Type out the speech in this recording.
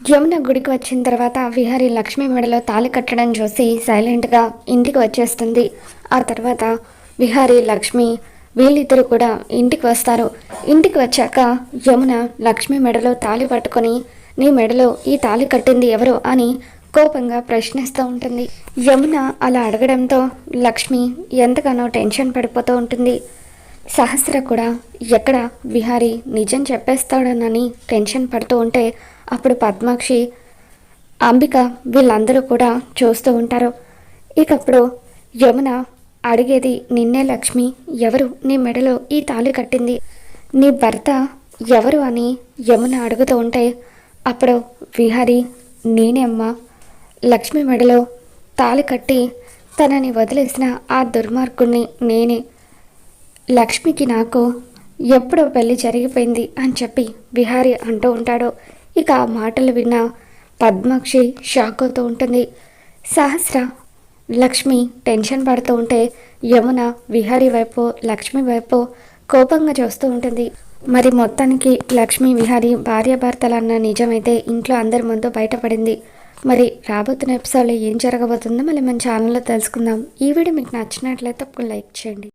యమున గుడికి వచ్చిన తర్వాత విహారి లక్ష్మి మెడలో తాళి కట్టడం చూసి సైలెంట్గా ఇంటికి వచ్చేస్తుంది. ఆ తర్వాత విహారి లక్ష్మి వీళ్ళిద్దరూ కూడా ఇంటికి వస్తారు. ఇంటికి వచ్చాక యమున లక్ష్మి మెడలో తాళి పట్టుకొని నీ మెడలో ఈ తాళి కట్టింది ఎవరు? అని కోపంగా ప్రశ్నిస్తూ ఉంటుంది. యమున అలా అడగడంతో లక్ష్మి ఎంతగానో టెన్షన్ పడిపోతూ ఉంటుంది. సహస్ర కూడా ఎక్కడ విహారి నిజం చెప్పేస్తాడనని టెన్షన్ పడుతూ ఉంటే అప్పుడు పద్మాక్షి అంబిక వీళ్ళందరూ కూడా చూస్తూ ఉంటారు. ఇకప్పుడు యమున అడిగేది నిన్నే లక్ష్మి ఎవరు నీ మెడలో ఈ తాళి కట్టింది? నీ భర్త ఎవరు? అని యమున అడుగుతూ ఉంటే అప్పుడు విహారి నేనే లక్ష్మి మెడలో తాళి కట్టి తనని వదిలేసిన ఆ దుర్మార్గుణ్ణి నేనే. లక్ష్మికి నాకు ఎప్పుడో పెళ్ళి జరిగిపోయింది అని చెప్పి విహారి అంటూ ఉంటాడు. ఇక ఆ మాటలు విన్న పద్మాక్షి షాక్ అవుతూ ఉంటుంది. సహస్ర లక్ష్మి టెన్షన్ పడుతూ ఉంటే యమున విహారి వైపు లక్ష్మి వైపు కోపంగా చూస్తూ ఉంటుంది. మరి మొత్తానికి లక్ష్మి విహారి భార్యాభర్తలన్న నిజమైతే ఇంట్లో అందరి ముందు బయటపడింది. మరి రాబోతున్న ఎపిసోడ్లో ఏం జరగబోతుందో మళ్ళీ మన ఛానల్లో తెలుసుకుందాం. ఈ వీడియో మీకు నచ్చినట్లయితే తప్పకుండా లైక్ చేయండి.